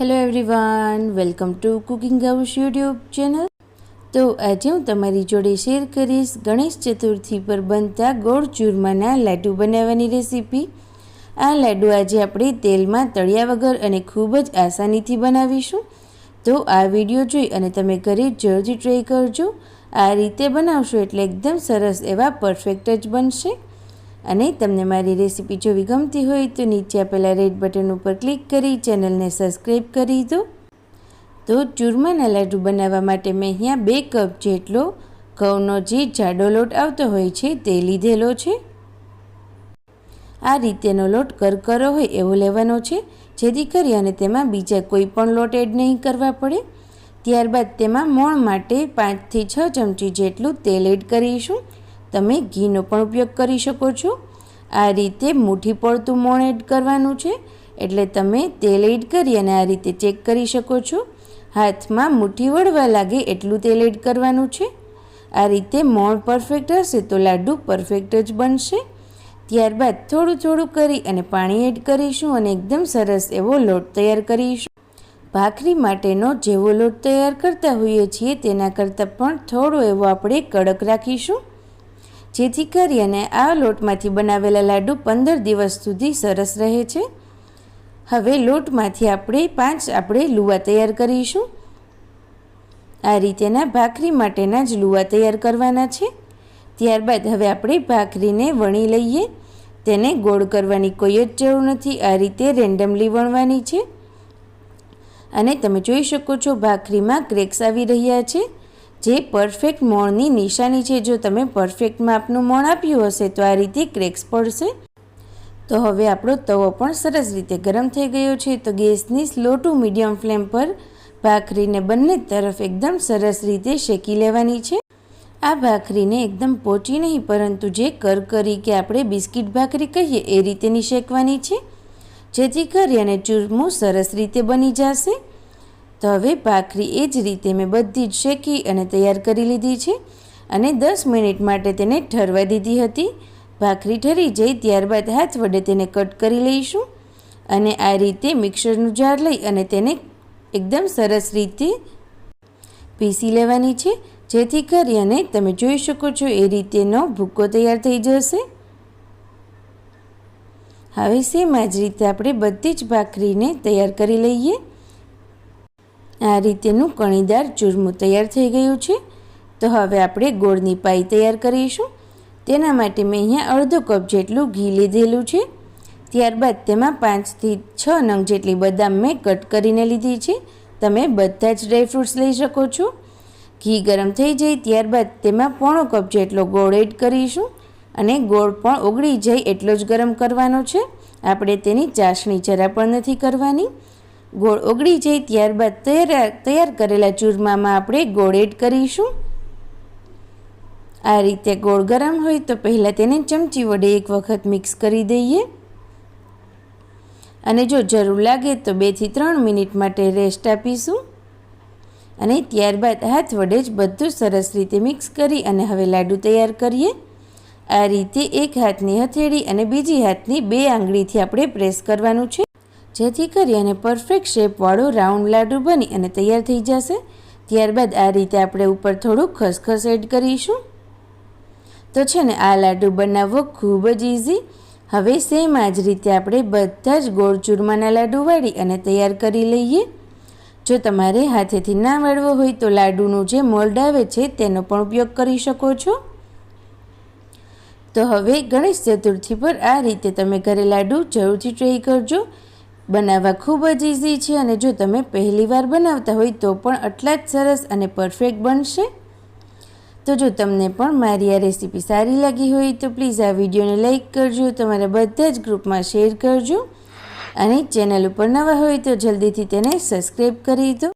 Hello everyone welcome to cooking house YouTube channel તો આજે હું તમારી જોડે શેર કરીશ ગણેશ ચતુર્થી પર બનતા ગોળ ચૂરમાના લાડુ બનાવવાની રેસીપી આ લાડુ આજે આપણે તેલમાં તળ્યા વગર અને ખૂબ જ આસાનીથી બનાવીશું. તો આ વીડિયો જોઈ અને તમે ઘરે જરૂરથી ટ્રાય કરજો. આ રીતે બનાવશો એટલે એકદમ સરસ એવા પરફેક્ટ જ બનશે. અને તમને મારી રેસીપી જોવી ગમતી હોય તો નીચે આપેલા રેડ બટન ઉપર ક્લિક કરી ચેનલને સબસ્ક્રાઈબ કરી દો. તો ચૂરમાના લાડુ બનાવવા માટે મેં અહીંયા બે કપ જેટલો ઘઉંનો જે જાડો લોટ આવતો હોય છે તે લીધેલો છે. આ રીતેનો લોટ કરકરો હોય એવો લેવાનો છે, જેથી કરી અને તેમાં બીજા કોઈ પણ લોટ એડ નહીં કરવા પડે. ત્યારબાદ તેમાં મોણ માટે પાંચથી છ ચમચી જેટલું તેલ એડ કરીશું. તમે ઘીનો પણ ઉપયોગ કરી શકો છો. આ રીતે મુઠ્ઠી પડતું મોણ એડ કરવાનું છે. એટલે તમે તેલ એડ કરી અને આ રીતે ચેક કરી શકો છો. હાથમાં મુઠ્ઠી વળવા લાગે એટલું તેલ એડ કરવાનું છે. આ રીતે મોણ પરફેક્ટ હશે તો લાડુ પરફેક્ટ જ બનશે. ત્યારબાદ થોડું થોડું કરી અને પાણી એડ કરીશું અને એકદમ સરસ એવો લોટ તૈયાર કરીશું. ભાખરી માટેનો જેવો લોટ તૈયાર કરતા હોઈએ છીએ તેના કરતાં પણ થોડો એવો આપણે કડક રાખીશું. જેથી કરી અને આ લોટમાંથી બનાવેલા લાડુ પંદર દિવસ સુધી સરસ રહે છે. હવે લોટમાંથી આપણે પાંચ આપણે લુવા તૈયાર કરીશું. આ રીતેના ભાખરી માટેના જ લુવા તૈયાર કરવાના છે. ત્યારબાદ હવે આપણે ભાખરીને વણી લઈએ. તેને ગોળ કરવાની કોઈ જ જરૂર નથી. આ રીતે રેન્ડમલી વણવાની છે. અને તમે જોઈ શકો છો ભાખરીમાં ક્રેક્સ આવી રહ્યા છે. જે પરફેક્ટ મોણની નિશાની છે. જો તમે પરફેક્ટ માપનું મોણ આપ્યું હશે, તો આ રીતે ક્રેક્સ પડશે. તો હવે આપણો તવો પણ સરસ રીતે ગરમ થઈ ગયો છે. તો ગેસની સ્લો ટુ મીડિયમ ફ્લેમ પર ભાખરીને બંને તરફ એકદમ સરસ રીતે શેકી લેવાની છે. આ ભાખરીને એકદમ પોચી નહીં, પરંતુ જે કરકરી કે આપણે બિસ્કિટ ભાખરી કહીએ, એ રીતેની શેકવાની છે. જેથી કરી અને ચૂરમું સરસ રીતે બની જશે. તો હવે ભાખરી એ જ રીતે મેં બધી જ શેકી અને તૈયાર કરી લીધી છે અને દસ મિનિટ માટે તેને ઠરવા દીધી હતી. ભાખરી ઠરી જઈ ત્યારબાદ હાથ વડે તેને કટ કરી લઈશું અને આ રીતે મિક્સરનું જાર લઈ અને તેને એકદમ સરસ રીતે પીસી લેવાની છે. જેથી કરી અને તમે જોઈ શકો છો એ રીતેનો ભૂક્કો તૈયાર થઈ જશે. હવે સેમ આ જ રીતે આપણે બધી જ ભાખરીને તૈયાર કરી લઈએ. આ રીતેનું કણીદાર ચૂરમું તૈયાર થઈ ગયું છે. તો હવે આપણે ગોળની પાઈ તૈયાર કરીશું. તેના માટે મેં અહીંયા અડધો કપ જેટલું ઘી લીધેલું છે. ત્યારબાદ તેમાં પાંચથી છ નંગ જેટલી બદામ મેં કટ કરીને લીધી છે. તમે બધા જ ડ્રાયફ્રૂટ્સ લઈ શકો છો. ઘી ગરમ થઈ જાય ત્યારબાદ તેમાં પોણો કપ જેટલો ગોળ એડ કરીશું. અને ગોળ પણ ઓગળી જાય એટલો જ ગરમ કરવાનો છે. આપણે તેની ચાસણી જરા પણ નથી કરવાની. ગોળ ઓગળી જાય ત્યારબાદ તૈયાર તૈયાર કરેલા ચૂરમામાં આપણે ગોળ એડ કરીશું. આ રીતે ગોળ ગરમ હોય તો પહેલાં તેને ચમચી વડે એક વખત મિક્સ કરી દઈએ. અને જો જરૂર લાગે તો બેથી ત્રણ મિનિટ માટે રેસ્ટ આપીશું. અને ત્યારબાદ હાથ વડે જ બધું સરસ રીતે મિક્સ કરી અને હવે લાડુ તૈયાર કરીએ. આ રીતે એક હાથની હથેળી અને બીજી હાથની બે આંગળીથી આપણે પ્રેસ કરવાનું છે. જેથી કરી અને પરફેક્ટ શેપવાળો રાઉન્ડ લાડુ બની અને તૈયાર થઈ જશે. ત્યારબાદ આ રીતે આપણે ઉપર થોડુંક ખસખસ એડ કરીશું. તો છે ને, આ લાડુ બનાવવો ખૂબ જ ઇઝી હવે સેમ આ જ રીતે આપણે બધા જ ગોળ ચૂરમાના લાડુ વાળી અને તૈયાર કરી લઈએ. જો તમારે હાથેથી ના વાળવો હોય તો લાડુનું જે મોલ્ડ આવે છે તેનો પણ ઉપયોગ કરી શકો છો. તો હવે ગણેશ ચતુર્થી પર આ રીતે તમે ઘરે લાડુ જરૂરથી ટ્રાય કરજો. બનાવવા ખૂબ જ ઇઝી છે અને જો તમે પહેલી વાર બનાવતા હોય તો પણ આટલા જ સરસ અને પરફેક્ટ બનશે. તો જો તમને પણ મારી આ રેસીપી સારી લાગી હોય તો પ્લીઝ આ વિડીયોને લાઇક કરજો, તમારા બધા જ ગ્રુપમાં શેર કરજો અને ચેનલ ઉપર નવા હોય તો જલ્દીથી તેને સબસ્ક્રાઈબ કરી દો.